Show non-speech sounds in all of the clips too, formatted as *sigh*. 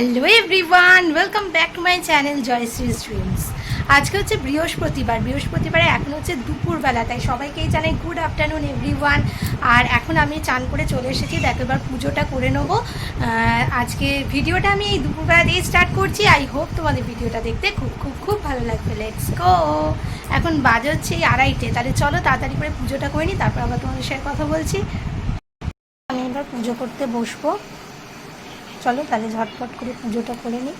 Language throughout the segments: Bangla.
Hello everyone welcome back to my channel Joyshree streams আজকে হচ্ছে বৃহস্পতিবার। বৃহস্পতিবারে এখন হচ্ছে দুপুরবেলা, তাই সবাইকেই জানাই গুড আফটারনুন এভরিওয়ান আর এখন আমি চান করে চলে এসেছি। দেখো, এবার পুজোটা করে নেব। আজকে ভিডিওটা আমি এই দুপুরবেলা দিয়ে স্টার্ট করছি। আই হোপ তোমাদের ভিডিওটা দেখতে খুব খুব খুব ভালো লাগবে। লেটস গো এখন বাজে হচ্ছে এই আড়াইটে। তাহলে চলো তাড়াতাড়ি করে পুজোটা করে নিই, তারপর আবার তোমাদের সাথে কথা বলছি। আমি এবার পুজো করতে বসবো। চলো তাহলে ঝটপট করে পুজোটা করে নিই।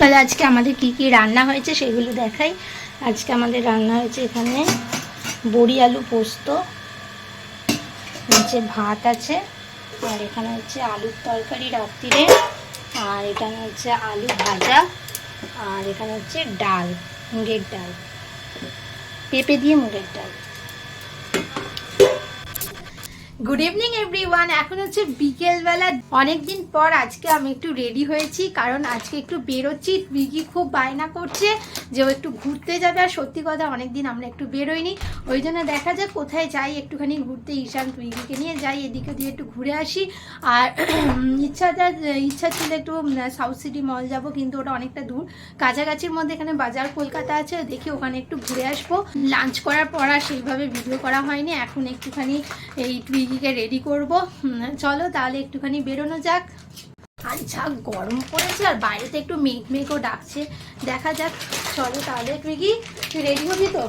তাহলে আজকে আমাদের কি কি রান্না হয়েছে সেগুলো দেখাই। আজকে আমাদের রান্না হয়েছে এখানে বড়ি আলু পোস্ত, নিচে ভাত আছে, আর এখানে হচ্ছে আলুর তরকারি রাত্রিরে, আর এখানে হচ্ছে আলু ভাজা, আর এখানে হচ্ছে ডাল, মুগের ডাল। পেঁপে দিয়ে মুগের ডাল। গুড ইভিনিং এভরিওয়ান এখন হচ্ছে বিকেলবেলা। অনেকদিন পর আজকে আমি একটু রেডি হয়েছি, কারণ আজকে একটু বেরোচ্ছি। বিকি খুব বায়না করছে যে ও একটু ঘুরতে যাবে, আর সত্যি কথা অনেকদিন আমরা একটু বেরোইনি। ওই জন্য দেখা যাক কোথায় যাই। একটুখানি ঘুরতে ঈশান বিকিকে নিয়ে যাই, এদিকে দিয়ে একটু ঘুরে আসি। আর *clears throat* ইচ্ছা ইচ্ছাটা ইচ্ছা ছিল একটু সাউথ সিটি মল যাব, কিন্তু ওটা অনেকটা দূর। কাছাকাছির মধ্যে এখানে বাজার কলকাতা আছে, দেখি ওখানে একটু ঘুরে আসব। লাঞ্চ করার পর আর সেইভাবে ভিডিও করা হয়নি। এখন একটুখানি এই টুইগিকে রেডি করব। চলো তাহলে একটুখানি বেরোনো যাক। আর যা গরম পড়েছে, আর বাইরেতে একটু মেঘ মেঘও ডাকছে। দেখা যাক, চলো তাহলে টুইগি তুই রেডি হবি তো?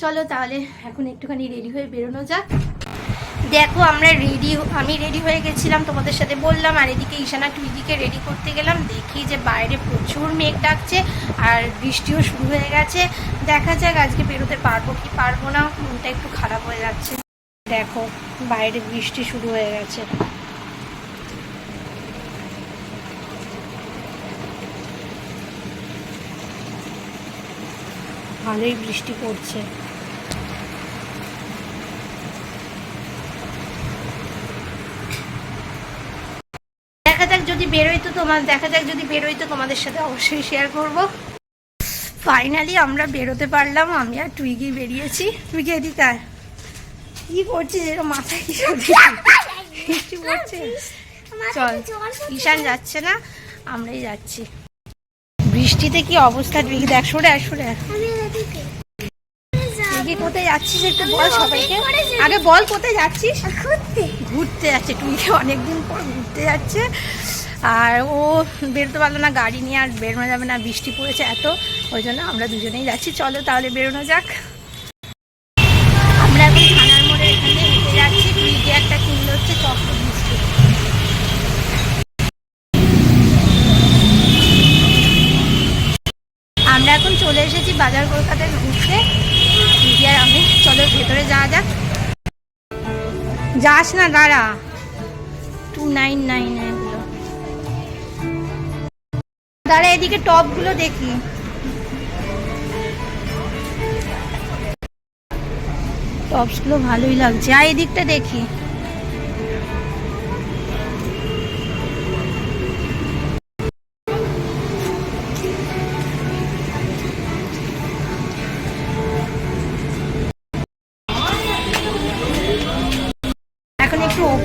চলো তাহলে এখন একটুখানি রেডি হয়ে বেরোনো যাক। দেখো, আমরা রেডি আমি রেডি হয়ে গেছিলাম, তোমাদের সাথে বললাম, আর এদিকে ঈশানা টুইদিকে রেডি করতে গেলাম। দেখি যে বাইরে প্রচুর মেঘ ডাকছে, আর বৃষ্টিও শুরু হয়ে গেছে। দেখা যাক, আজকে বেরোতে পারব কি পারব না, মনটা একটু খারাপ হয়ে যাচ্ছে। দেখো, বাইরে বৃষ্টি শুরু হয়ে গেছে। ভালোই বৃষ্টি পড়ছে। দেখা যাক যদি বেরোই তো তোমার দেখা যাক যদি বেরোই তো তোমাদের সাথে অবশ্যই শেয়ার করব। ফাইনালি আমরা বেরোতে পারলাম, আমি আর টুইগি বেরিয়েছি। টুইগি, এদিকে। কি করছিস? এরকম মাথায় কি *laughs* বৃষ্টি পড়ছে? চল ঈশান যাচ্ছে না আমরাই যাচ্ছি। বৃষ্টিতে কি অবস্থা টুইগি দেখ সরে আয় সরে আয়। কোথায় যাচ্ছিস একটু বল সবাইকে? আগে বল কোথায় যাচ্ছিস? ঘুরতে। ঘুরতে যাচ্ছে টুইকে অনেকদিন পর ঘুরতে যাচ্ছে। আর ও বেরোতে পারল না গাড়ি নিয়ে আর বেরোনো যাবে না বৃষ্টি পড়েছে এত। ওই জন্য আমরা দুজনেই যাচ্ছি। চলো তাহলে বেরোনো যাক। আমরা এখানে হেঁটে যাচ্ছি তুই একটা কিনলে আমরা এখন চলে এসেছি বাজার কলকাতায় ঘুরতে আর আমি, চলো ভেতরে যাওয়া যাক। যাস না, দাঁড়া। টু নাইন নাইন এগুলো দাঁড়া, এদিকে টপগুলো দেখি। টপসগুলো ভালোই লাগছে। আর এদিকটা দেখি।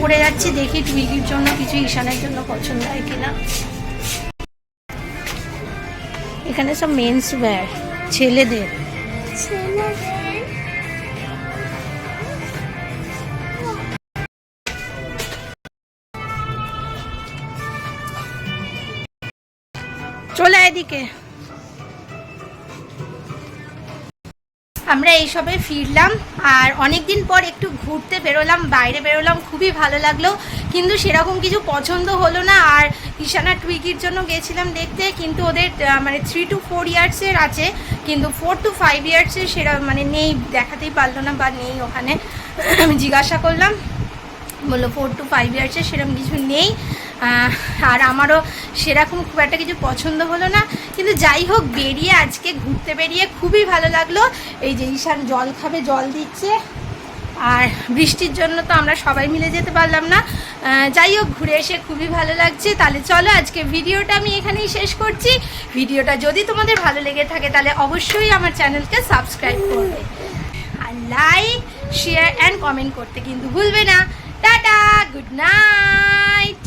একটু যাচ্ছি, দেখি টুইগির জন্য কিছু ঈশানের জন্য পছন্দ হয় কিনা। এখানে সব মেন্স ওয়্যার ছেলেদের। চলে এদিকে। আমরা এইসবে ফিরলাম আর অনেক দিন পর একটু ঘুরতে বেরোলাম, বাইরে বেরোলাম, খুবই ভালো লাগল। কিন্তু সেরকম কিছু পছন্দ হলো না আর ঈশানা টুইকির জন্য গেছিলাম দেখতে, কিন্তু ওদের মানে থ্রি টু ফোর ইয়ার্সের আছে, কিন্তু ফোর টু ফাইভ ইয়ার্সের সেরা মানে নেই, দেখাতেই পারল না বা নেই ওখানে। আমি জিজ্ঞাসা করলাম, বলল ফোর টু ফাইভ ইয়ার্সের সেরকম কিছু নেই। আর আমারও সেরকম খুব একটা কিছু পছন্দ হলো না। কিন্তু যাই হোক, বেরিয়ে আজকে ঘুরতে বেরিয়ে খুবই ভালো লাগল। এই যে ঈশান জল খাবে, জল দিচ্ছে। আর বৃষ্টির জন্য তো আমরা সবাই মিলে যেতে পারলাম না। যাই হোক, ঘুরে এসে খুবই ভালো লাগছে। তাহলে চলো, আজকে ভিডিওটা আমি এখানেই শেষ করছি। ভিডিওটা যদি তোমাদের ভালো লেগে থাকে, তাহলে অবশ্যই আমার চ্যানেলকে সাবস্ক্রাইব করবে। আর লাইক শেয়ার অ্যান্ড কমেন্ট করতে কিন্তু ভুলবে না। Tata good night